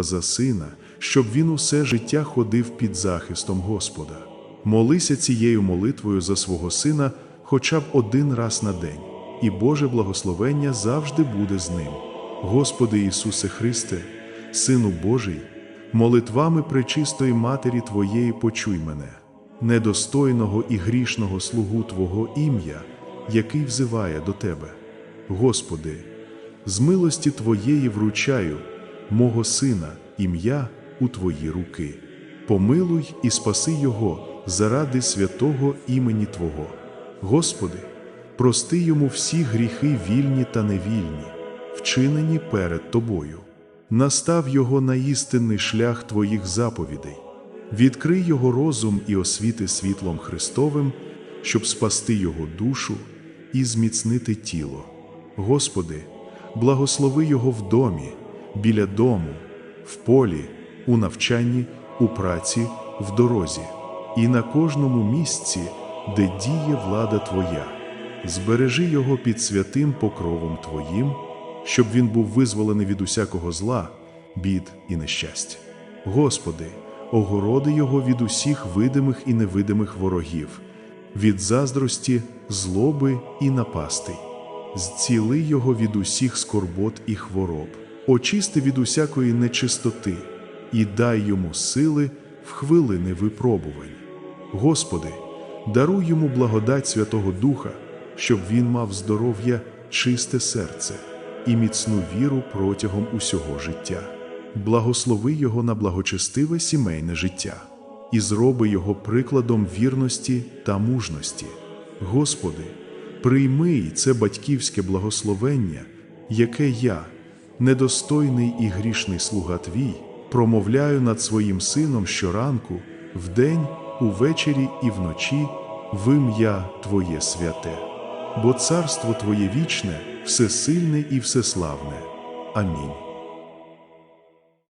за сина, щоб він усе життя ходив під захистом Господа. Молися цією молитвою за свого сина хоча б один раз на день, і Боже благословення завжди буде з ним. Господи Ісусе Христе, Сину Божий, молитвами пречистої Матері Твоєї почуй мене, недостойного і грішного слугу Твого ім'я, який взиває до Тебе. Господи, з милості Твоєї вручаю мого сина ім'я у Твої руки. Помилуй і спаси Його заради святого імені Твого. Господи, прости йому всі гріхи вільні та невільні, вчинені перед Тобою. Настав його на істинний шлях Твоїх заповідей, відкрий його розум і освіти світлом Христовим, щоб спасти його душу і зміцнити тіло. Господи, благослови його в домі, біля дому, в полі, у навчанні, у праці, в дорозі і на кожному місці, де діє влада Твоя. Збережи його під святим покровом Твоїм, щоб він був визволений від усякого зла, бід і нещастя. Господи, огороди його від усіх видимих і невидимих ворогів, від заздрості, злоби і напастей. Зціли його від усіх скорбот і хвороб, очисти від усякої нечистоти і дай йому сили в хвилини випробувань. Господи, даруй йому благодать Святого Духа, щоб він мав здоров'я, чисте серце і міцну віру протягом усього життя. Благослови його на благочестиве сімейне життя і зроби його прикладом вірності та мужності. Господи, прийми й це батьківське благословення, яке я, недостойний і грішний слуга Твій, промовляю над своїм сином щоранку, вдень, увечері і вночі, в ім'я Твоє святе, бо царство Твоє вічне, всесильне і всеславне. Амінь.